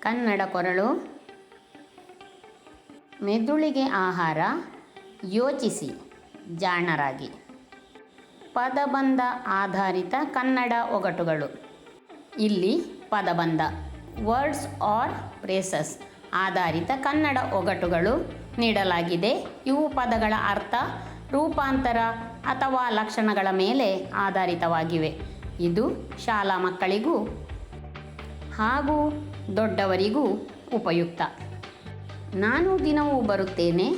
ಕನ್ನಡ ಕೊರಳು. ಮೆದುಳಿಗೆ ಆಹಾರ, ಯೋಚಿಸಿ, ಜಾಣರಾಗಿ. ಪದಬಂಧ ಆಧಾರಿತ ಕನ್ನಡ ಒಗಟುಗಳು. ಇಲ್ಲಿ ಪದಬಂಧ ವರ್ಡ್ಸ್ ಆರ್ ಪ್ರೇಸಸ್ ಆಧಾರಿತ ಕನ್ನಡ ಒಗಟುಗಳು ನೀಡಲಾಗಿದೆ. ಇವು ಪದಗಳ ಅರ್ಥ, ರೂಪಾಂತರ ಅಥವಾ ಲಕ್ಷಣಗಳ ಮೇಲೆ ಆಧಾರಿತವಾಗಿವೆ. ಇದು ಶಾಲಾ ಮಕ್ಕಳಿಗೂ ಹಾಗೂ ದೊಡ್ಡವರಿಗೂ ಉಪಯುಕ್ತ. ನಾನು ದಿನವೂ ಬರುತ್ತೇನೆ,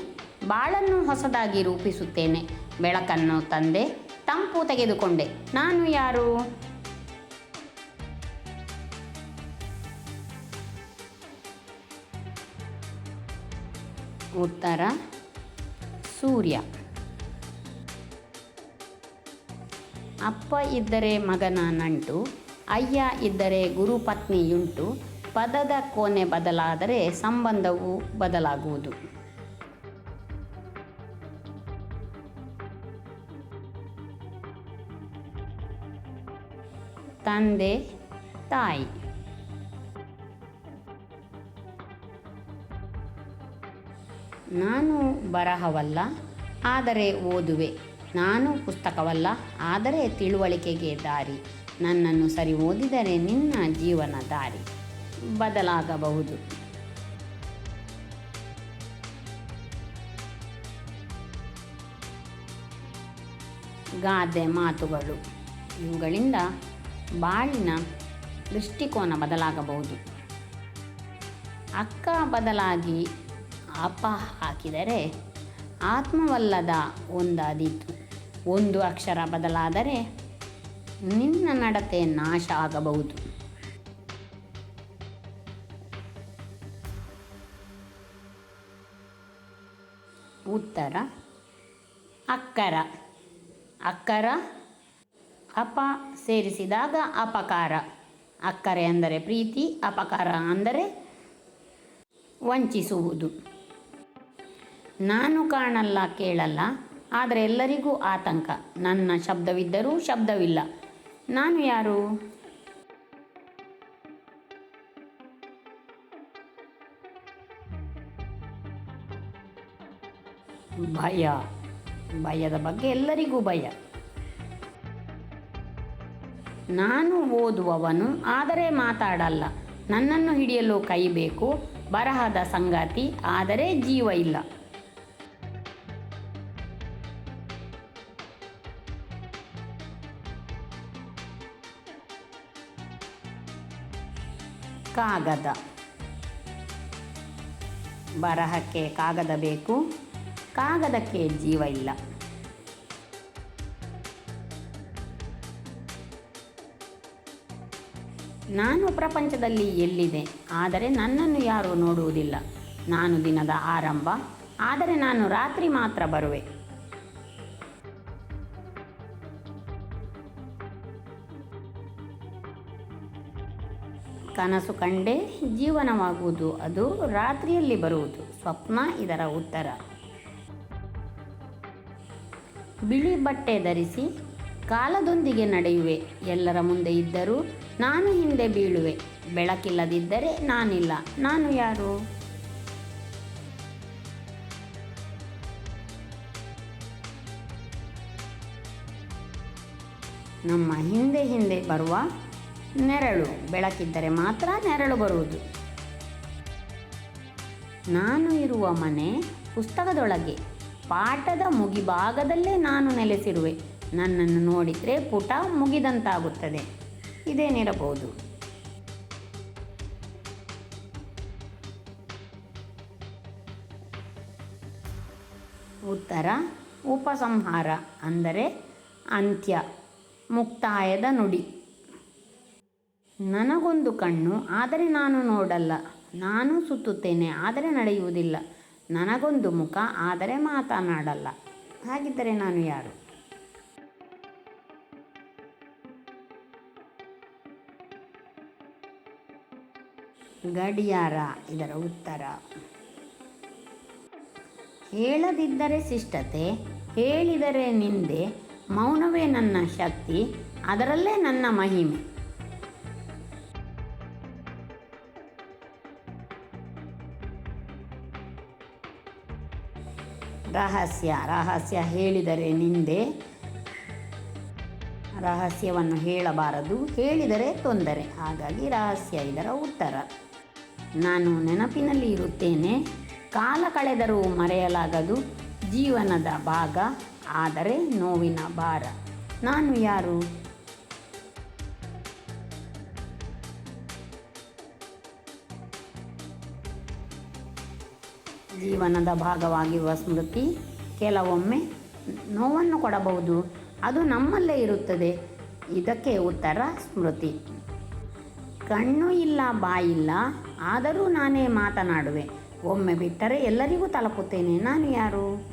ಬಾಳನ್ನು ಹೊಸದಾಗಿ ರೂಪಿಸುತ್ತೇನೆ, ಬೆಳಕನ್ನು ತಂದೆ, ತಂಪು ತೆಗೆದುಕೊಂಡೆ. ನಾನು ಯಾರು? ಉತ್ತರ, ಸೂರ್ಯ. ಅಪ್ಪ ಇದ್ದರೆ ಮಗನ ನಂಟು, ಅಯ್ಯ ಇದ್ದರೆ ಗುರುಪತ್ನಿಯುಂಟು ಪದದ ಕೊನೆ ಬದಲಾದರೆ ಸಂಬಂಧವು ಬದಲಾಗುವುದು. ತಂದೆ, ತಾಯಿ. ನಾನು ಬರಹವಲ್ಲ, ಆದರೆ ಓದುವೆ. ನಾನು ಪುಸ್ತಕವಲ್ಲ, ಆದರೆ ತಿಳುವಳಿಕೆಗೆ ದಾರಿ. ನನ್ನನ್ನು ಸರಿ ಓದಿದರೆ ನಿನ್ನ ಜೀವನ ದಾರಿ. ಬದಲಾಗಬಹುದು. ಗಾದೆ ಮಾತುಗಳು. ಇವುಗಳಿಂದ ಬಾಳಿನ ದೃಷ್ಟಿಕೋನ ಬದಲಾಗಬಹುದು. ಅಕ್ಕ ಬದಲಾಗಿ ಅಪ ಹಾಕಿದರೆ ಆತ್ಮವಲ್ಲದ ಒಂದಾದೀತು. ಒಂದು ಅಕ್ಷರ ಬದಲಾದರೆ ನಿನ್ನ ನಡತೆ ನಾಶ ಆಗಬಹುದು. ಉತ್ತರ. ಅಕ್ಕರ. ಅಕ್ಕರ ಅಪ ಸೇರಿಸಿದಾಗ ಅಪಕಾರ. ಅಕ್ಕರೆ ಅಂದರೆ ಪ್ರೀತಿ, ಅಪಕಾರ ಅಂದರೆ ವಂಚಿಸುವುದು. ನಾನು ಕಾಣಲ್ಲ, ಕೇಳಲ್ಲ, ಆದರೆ ಎಲ್ಲರಿಗೂ ಆತಂಕ. ನನ್ನ ಶಬ್ದವಿದ್ದರೂ ಶಬ್ದವಿಲ್ಲ. ನಾನು ಯಾರು? ಭಯ, ಭಯದ ಬಗ್ಗೆ ಎಲ್ಲರಿಗೂ ಭಯ. ನಾನು ಓದುವವನು, ಆದರೆ ಮಾತಾಡಲ್ಲ. ನನ್ನನ್ನು ಹಿಡಿಯಲು ಕೈ ಬೇಕು, ಬರಹದ ಸಂಗಾತಿ, ಆದರೆ ಜೀವ ಇಲ್ಲ. ಕಾಗದ. ಬರಹಕ್ಕೆ ಕಾಗದ ಬೇಕು ಕಾಗದಕ್ಕೆ ಜೀವ ಇಲ್ಲ. ನಾನು ಪ್ರಪಂಚದಲ್ಲಿ ಎಲ್ಲಿದೆ? ಆದರೆ ನನ್ನನ್ನು ಯಾರೂ ನೋಡುವುದಿಲ್ಲ. ನಾನು ದಿನದ ಆರಂಭ, ಆದರೆ ನಾನು ರಾತ್ರಿ ಮಾತ್ರ ಬರುವೆ. ಕನಸು ಕಂಡೇ ಜೀವನವಾಗುವುದು, ಅದು ರಾತ್ರಿಯಲ್ಲಿ ಬರುವುದು. ಸ್ವಪ್ನ ಇದರ ಉತ್ತರ. ಬಿಳಿ ಬಟ್ಟೆ ಧರಿಸಿ ಕಾಲದೊಂದಿಗೆ ನಡೆಯುವೆ. ಎಲ್ಲರ ಮುಂದೆ ಇದ್ದರೂ ನಾನು ಹಿಂದೆ ಬೀಳುವೆ. ಬೆಳಕಿಲ್ಲದಿದ್ದರೆ ನಾನಿಲ್ಲ. ನಾನು ಯಾರು? ನಮ್ಮ ಹಿಂದೆ ಹಿಂದೆ ಬರುವ ನೆರಳು. ಬೆಳಕಿದ್ದರೆ ಮಾತ್ರ ನೆರಳು ಬರುವುದು. ನಾನು ಇರುವ ಮನೆ ಪುಸ್ತಕದೊಳಗೆ. ಪಾಠದ ಮುಗಿಭಾಗದಲ್ಲೇ ನಾನು ನೆಲೆಸಿರುವೆ. ನನ್ನನ್ನು ನೋಡಿದರೆ ಪುಟ ಮುಗಿದಂತಾಗುತ್ತದೆ. ಇದೇನಿರಬಹುದು? ಉತ್ತರ, ಉಪಸಂಹಾರ ಅಂದರೆ ಅಂತ್ಯ, ಮುಕ್ತಾಯದ ನುಡಿ. ನನಗೊಂದು ಕಣ್ಣು, ಆದರೆ ನಾನು ನೋಡಲ್ಲ. ನಾನು ಸುತ್ತುತ್ತೇನೆ, ಆದರೆ ನಡೆಯುವುದಿಲ್ಲ. ನನಗೊಂದು ಮುಖ, ಆದರೆ ಮಾತನಾಡಲ್ಲ. ಹಾಗಿದ್ದರೆ ನಾನು ಯಾರು? ಗಡಿಯಾರ, ಇದರ ಉತ್ತರ. ಹೇಳದಿದ್ದರೆ ಶಿಷ್ಟತೆ, ಹೇಳಿದರೆ ನಿಂದೆ, ಮೌನವೇ ನನ್ನ ಶಕ್ತಿ, ಅದರಲ್ಲೇ ನನ್ನ ಮಹಿಮೆ. ರಹಸ್ಯ ರಹಸ್ಯ ಹೇಳಿದರೆ ನಿಂದೆ. ರಹಸ್ಯವನ್ನು ಹೇಳಬಾರದು, ಹೇಳಿದರೆ ತೊಂದರೆ. ಹಾಗಾಗಿ ರಹಸ್ಯ ಇದರ ಉತ್ತರ. ನಾನು ನೆನಪಿನಲ್ಲಿ ಇರುತ್ತೇನೆ, ಕಾಲ ಕಳೆದರೂ ಮರೆಯಲಾಗದು, ಜೀವನದ ಭಾಗ ಆದರೆ ನೋವಿನ ಭಾರ. ನಾನು ಯಾರು? ಜೀವನದ ಭಾಗವಾಗಿರುವ ಸ್ಮೃತಿ ಕೆಲವೊಮ್ಮೆ ನೋವನ್ನು ಕೊಡಬಹುದು. ಅದು ನಮ್ಮಲ್ಲೇ ಇರುತ್ತದೆ. ಇದಕ್ಕೆ ಉತ್ತರ ಸ್ಮೃತಿ. ಕಣ್ಣು ಇಲ್ಲ ಬಾಯಿಲ್ಲ ಆದರೂ ನಾನೇ ಮಾತನಾಡುವೆ. ಒಮ್ಮೆ ಬಿಟ್ಟರೆ ಎಲ್ಲರಿಗೂ ತಲುಪುತ್ತೇನೆ. ನಾನು ಯಾರು?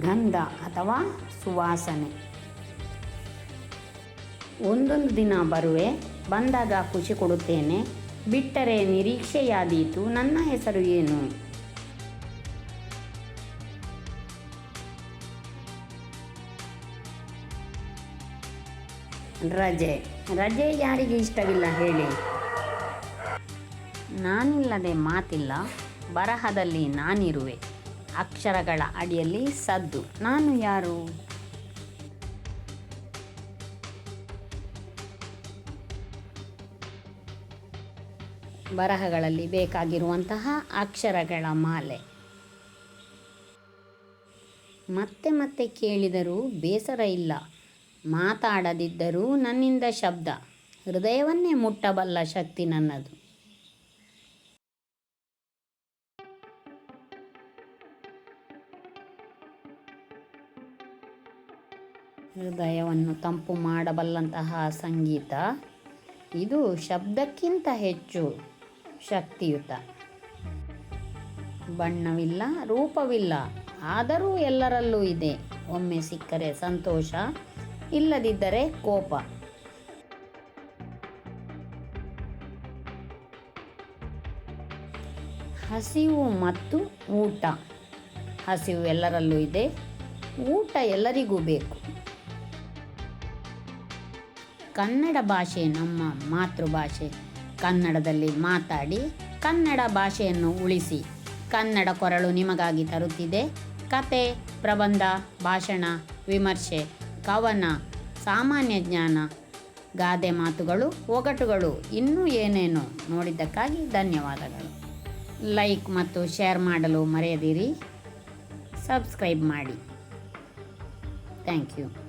ಗಂಧ ಅಥವಾ ಸುವಾಸನೆ. ಒಂದೊಂದು ದಿನ ಬರುವೆ, ಬಂದಾಗ ಖುಷಿ ಕೊಡುತ್ತೇನೆ. ಬಿಟ್ಟರೆ ನಿರೀಕ್ಷೆಯಾದೀತು, ನನ್ನ ಹೆಸರು ಏನು? ರಜೆ. ರಜೆ ಯಾರಿಗೆ ಇಷ್ಟವಿಲ್ಲ ಹೇಳಿ. ನಾನಿಲ್ಲದೆ ಮಾತಿಲ್ಲ, ಬರಹದಲ್ಲಿ ನಾನಿರುವೆ. ಅಕ್ಷರಗಳ ಅಡಿಯಲ್ಲಿ ಸದ್ದು. ನಾನು ಯಾರು? ಬರಹಗಳಲ್ಲಿ ಬೇಕಾಗಿರುವಂತಹ ಅಕ್ಷರಗಳ ಮಾಲೆ. ಮತ್ತೆ ಮತ್ತೆ ಕೇಳಿದರೂ ಬೇಸರ ಇಲ್ಲ. ಮಾತಾಡದಿದ್ದರೂ ನನ್ನಿಂದ ಶಬ್ದ. ಹೃದಯವನ್ನೇ ಮುಟ್ಟಬಲ್ಲ ಶಕ್ತಿ ನನ್ನದು. ಹೃದಯವನ್ನು ತಂಪು ಮಾಡಬಲ್ಲಂತಹ ಸಂಗೀತ. ಇದು ಶಬ್ದಕ್ಕಿಂತ ಹೆಚ್ಚು. ಶಕ್ತಿಯುತ. ಬಣ್ಣವಿಲ್ಲ, ರೂಪವಿಲ್ಲ, ಆದರೂ ಎಲ್ಲರಲ್ಲೂ ಇದೆ. ಒಮ್ಮೆ ಸಿಕ್ಕರೆ ಸಂತೋಷ, ಇಲ್ಲದಿದ್ದರೆ ಕೋಪ. ಹಸಿವು ಮತ್ತು ಊಟ. ಹಸಿವು ಎಲ್ಲರಲ್ಲೂ ಇದೆ, ಊಟ ಎಲ್ಲರಿಗೂ ಬೇಕು. ಕನ್ನಡ ಭಾಷೆ ನಮ್ಮ ಮಾತೃಭಾಷೆ. ಕನ್ನಡದಲ್ಲಿ ಮಾತಾಡಿ ಕನ್ನಡ ಭಾಷೆಯನ್ನು ಉಳಿಸಿ. ಕನ್ನಡ ಕೊರಳು ನಿಮಗಾಗಿ ತರುತ್ತಿದೆ. ಕತೆ, ಪ್ರಬಂಧ, ಭಾಷಣ, ವಿಮರ್ಶೆ, ಕವನ, ಸಾಮಾನ್ಯ ಜ್ಞಾನ, ಗಾದೆ ಮಾತುಗಳು, ಒಗಟುಗಳು, ಇನ್ನೂ ಏನೇನು ನೋಡಿದ್ದಕ್ಕಾಗಿ ಧನ್ಯವಾದಗಳು. ಲೈಕ್ ಮತ್ತು ಶೇರ್ ಮಾಡಲು ಮರೆಯದಿರಿ. ಸಬ್ಸ್ಕ್ರೈಬ್ ಮಾಡಿ. Thank you.